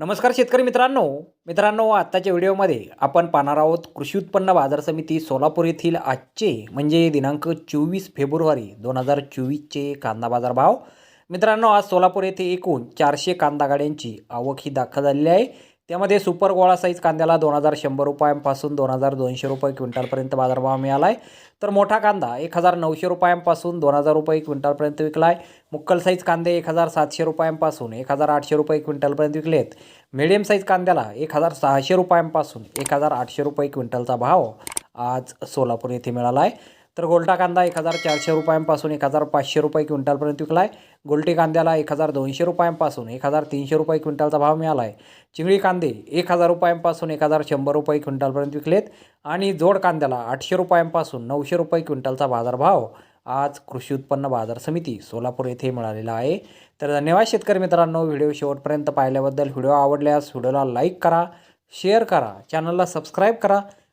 नमस्कार शेतकरी मित्रांनो. मित्रांनो आत्ताच्या व्हिडिओमध्ये आपण पाहणार आहोत कृषी उत्पन्न बाजार समिती सोलापूर येथील आजचे म्हणजे दिनांक चोवीस फेब्रुवारी दोन हजार चोवीसचे कांदा बाजार भाव. मित्रांनो आज सोलापूर येथे एकूण चारशे कांदा गाड्यांची आवक ही दाखल झालेली आहे. त्यामध्ये सुपर गोळा साईज कांद्याला दोन हजार शंभर रुपयांपासून दोन हजार दोनशे रुपये क्विंटलपर्यंत बाजारभाव मिळाला आहे तर मोठा कांदा एक हजार नऊशे रुपयांपासून दोन हजार रुपये क्विंटलपर्यंत विकला आहे मुक्कल साईज कांदे एक हजार सातशे रुपयांपासून एक हजार आठशे रुपये क्विंटलपर्यंत विकले आहेत मिडियम साईज कांद्याला एक हजार सहाशे रुपयांपासून एक हजार आठशे रुपये क्विंटलचा भाव आज सोलापूर येथे मिळाला आहे तर गोल्टा कांदा एक हजार चारशे रुपयांपासून एक हजार पाचशे रुपये क्विंटलपर्यंत विकला आहे गोल्टी कांद्याला एक हजार दोनशे रुपयांपासून एक हजार तीनशे रुपये क्विंटलचा भाव मिळाला आहे चिंगळी कांदे एक हजार रुपयांपासून एक हजार शंभर रुपये क्विंटलपर्यंत विकलेत आणि जोड कांद्याला आठशे रुपयांपासून नऊशे रुपये क्विंटलचा बाजारभाव आज कृषी उत्पन्न बाजार समिती सोलापूर येथे मिळालेला आहे. तर धन्यवाद शेतकरी मित्रांनो व्हिडिओ शेवटपर्यंत पाहिल्याबद्दल. व्हिडिओ आवडल्यास व्हिडिओला लाईक करा शेअर करा चॅनलला सबस्क्राईब करा.